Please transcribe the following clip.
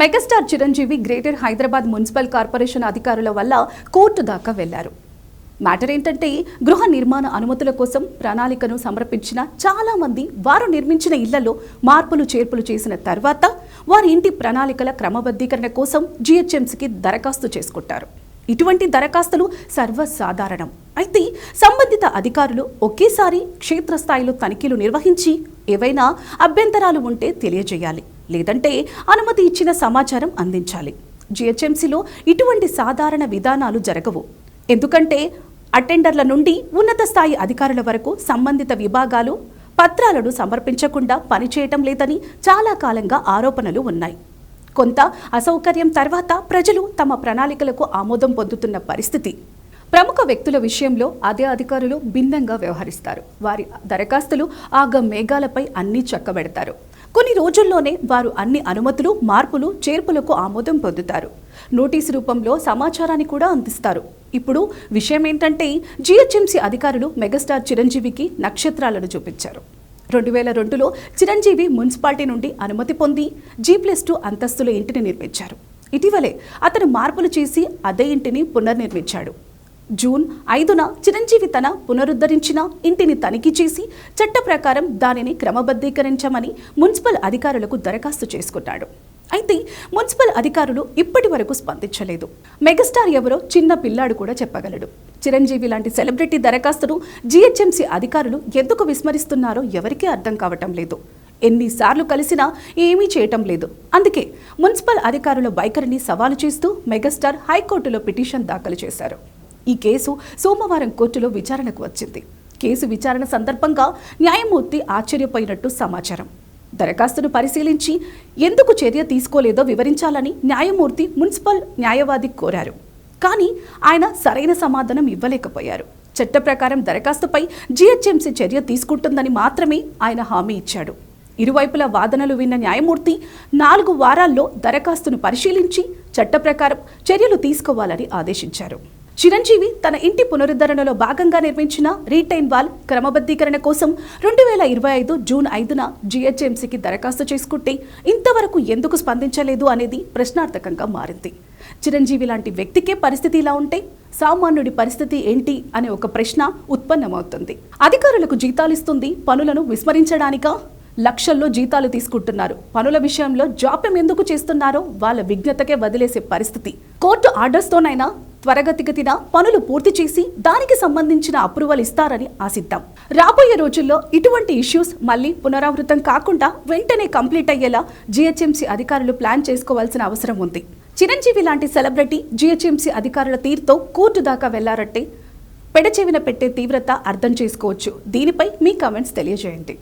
Megastar Chiranjeevi greater Hyderabad municipal corporation అధికారుల వల్ల court దాకా వెళ్ళారు. మ్యాటర్ ఏంటంటే గృహ నిర్మాణ అనుమతుల కోసం ప్రణాళికను సమర్పించిన చాలా మంది వారు నిర్మించిన ఇళ్ళలో మార్పులు చేర్పులు చేసిన తర్వాత వారి ఇంటి ప్రణాళికల క్రమబద్ధీకరణ కోసం జిహెచ్ఎంసికి దరఖాస్తు చేసుకుంటారు. ఇటువంటి దరఖాస్తులు సర్వసాధారణం. అయితే సంబంధిత అధికారులు ఒకేసారి క్షేత్రస్థాయిలో తనిఖీలు నిర్వహించి ఏవైనా అభ్యంతరాలు ఉంటే తెలియజేయాలి. లేదంటే అనుమతి ఇచ్చిన సమాచారం అందించాలి. జిహెచ్ఎంసీలో ఇటువంటి సాధారణ విధానాలు జరగవు. ఎందుకంటే అటెండర్ల నుండి ఉన్నత స్థాయి అధికారుల వరకు సంబంధిత విభాగాలు పత్రాలను సమర్పించకుండా పనిచేయటం లేదని చాలా కాలంగా ఆరోపణలు ఉన్నాయి. కొంత అసౌకర్యం తర్వాత ప్రజలు తమ ప్రణాళికలకు ఆమోదం పొందుతున్న పరిస్థితి. ప్రముఖ వ్యక్తుల విషయంలో అదే అధికారులు భిన్నంగా వ్యవహరిస్తారు. వారి దరఖాస్తులు ఆగ మేఘాలపై అన్నీ చక్కబెడతారు. కొన్ని రోజుల్లోనే వారు అన్ని అనుమతులు మార్పులు చేర్పులకు ఆమోదం పొందుతారు. నోటీసు రూపంలో సమాచారాన్ని కూడా అందిస్తారు. ఇప్పుడు విషయం ఏంటంటే జిహెచ్ఎంసీ అధికారులు మెగాస్టార్ చిరంజీవికి నక్షత్రాలను చూపించారు. రెండు వేల రెండులో చిరంజీవి మున్సిపాలిటీ నుండి అనుమతి పొంది జీ ప్లస్ టూ అంతస్తుల ఇంటిని నిర్మించారు. ఇటీవలే అతను మార్పులు చేసి అదే ఇంటిని పునర్నిర్మించాడు. జూన్ ఐదున చిరంజీవి తన పునరుద్ధరించిన ఇంటిని తనిఖీ చేసి చట్ట ప్రకారం దానిని క్రమబద్ధీకరించమని మున్సిపల్ అధికారులకు దరఖాస్తు చేసుకున్నాడు. అయితే మున్సిపల్ అధికారులు ఇప్పటి వరకు స్పందించలేదు. మెగాస్టార్ ఎవరో చిన్న పిల్లాడు కూడా చెప్పగలడు. చిరంజీవి లాంటి సెలబ్రిటీ దరఖాస్తును జీహెచ్ఎంసీ అధికారులు ఎందుకు విస్మరిస్తున్నారో ఎవరికీ అర్థం కావటం లేదు. ఎన్నిసార్లు కలిసినా ఏమీ చేయటం లేదు. అందుకే మున్సిపల్ అధికారుల వైఖరిని సవాలు చేస్తూ మెగాస్టార్ హైకోర్టులో పిటిషన్ దాఖలు చేశారు. ఈ కేసు సోమవారం కోర్టులో విచారణకు వచ్చింది. కేసు విచారణ సందర్భంగా న్యాయమూర్తి ఆశ్చర్యపోయినట్టు సమాచారం. దరఖాస్తును పరిశీలించి ఎందుకు చర్య తీసుకోలేదో వివరించాలని న్యాయమూర్తి మున్సిపల్ న్యాయవాది కోరారు. కానీ ఆయన సరైన సమాధానం ఇవ్వలేకపోయారు. చట్ట ప్రకారం దరఖాస్తుపై జీహెచ్ఎంసీ చర్య తీసుకుంటుందని మాత్రమే ఆయన హామీ ఇచ్చాడు. ఇరువైపుల వాదనలు విన్న న్యాయమూర్తి నాలుగు వారాల్లో దరఖాస్తును పరిశీలించి చట్ట ప్రకారం చర్యలు తీసుకోవాలని ఆదేశించారు. చిరంజీవి తన ఇంటి పునరుద్ధరణలో భాగంగా నిర్మించిన రీటైన్ వాల్ క్రమబద్ధీకరణ కోసం రెండు వేల ఇరవై ఐదు జూన్ ఐదున జీహెచ్ఎంసీకి దరఖాస్తు చేసుకుంటే ఇంతవరకు ఎందుకు స్పందించలేదు అనేది ప్రశ్నార్థకంగా మారింది. చిరంజీవి లాంటి వ్యక్తికే పరిస్థితి ఇలా ఉంటే సామాన్యుడి పరిస్థితి ఏంటి అనే ఒక ప్రశ్న ఉత్పన్నమవుతుంది. అధికారులకు జీతాలిస్తుంది పనులను విస్మరించడానికా? లక్షల్లో జీతాలు తీసుకుంటున్నారు. పనుల విషయంలో జాప్యం ఎందుకు చేస్తున్నారో వాళ్ళ విజ్ఞతకే వదిలేసే పరిస్థితి. కోర్టు ఆర్డర్స్తోనైనా త్వరగతిగతిన పనులు పూర్తి చేసి దానికి సంబంధించిన అప్రూవల్ ఇస్తారని ఆశిద్దాం. రాబోయే రోజుల్లో ఇటువంటి ఇష్యూస్ మళ్ళీ పునరావృతం కాకుండా వెంటనే కంప్లీట్ అయ్యేలా జీహెచ్ఎంసీ అధికారులు ప్లాన్ చేసుకోవాల్సిన అవసరం ఉంది. చిరంజీవి లాంటి సెలబ్రిటీ జీహెచ్ఎంసీ అధికారుల తీరుతో కోర్టు దాకా వెళ్ళారంటే పెడచెవిన పెట్టే తీవ్రత అర్థం చేసుకోవచ్చు. దీనిపై మీ కామెంట్స్ తెలియజేయండి.